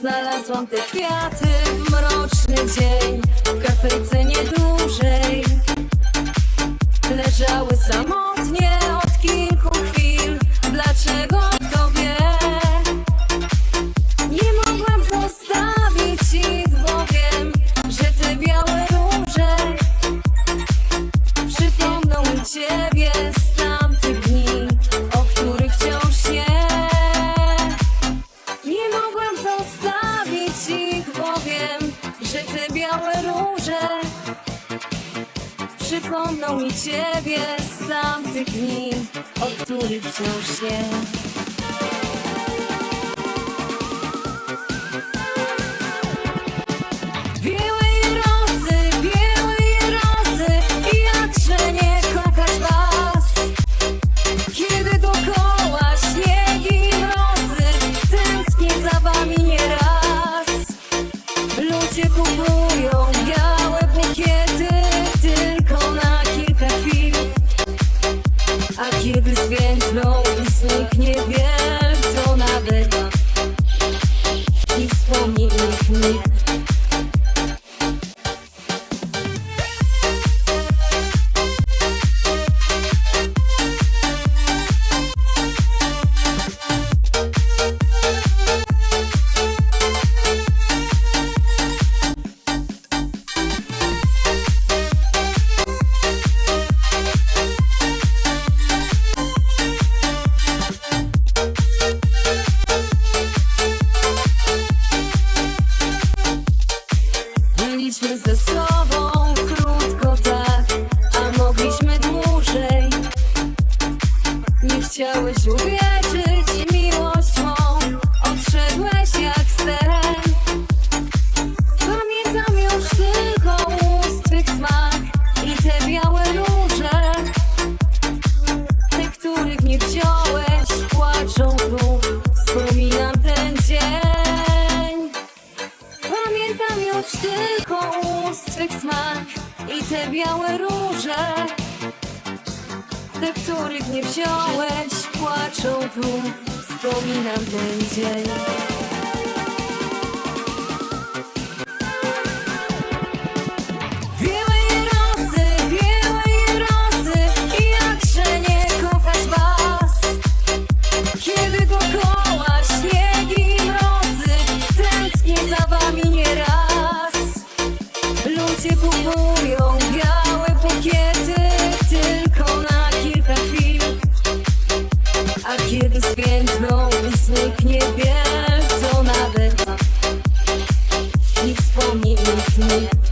Znalazłam te kwiaty w mroczny dzień W kafejce niedużej. Leżały samotnie od kilku chwil. Dlaczego kto wie? Nie mogłam zostawić ich, bo wiem Że te białe róże Przypomną ciebie przypomną mi ciebie z tamtych dni, o których wciąż śnię. Chciałeś uwierzyć miłość odszedłeś jak sen. Pamiętam już tylko ust smak i te białe róże, te, których nie wziąłeś, płaczą tu. Wspominam ten dzień. Pamiętam już tylko ust smak i te białe róże Te, których nie wziąłeś, płaczą tu Wspominam ten dzień Kiedy zwiędną i zniknie bieg To nawet nie wspomni ich nikt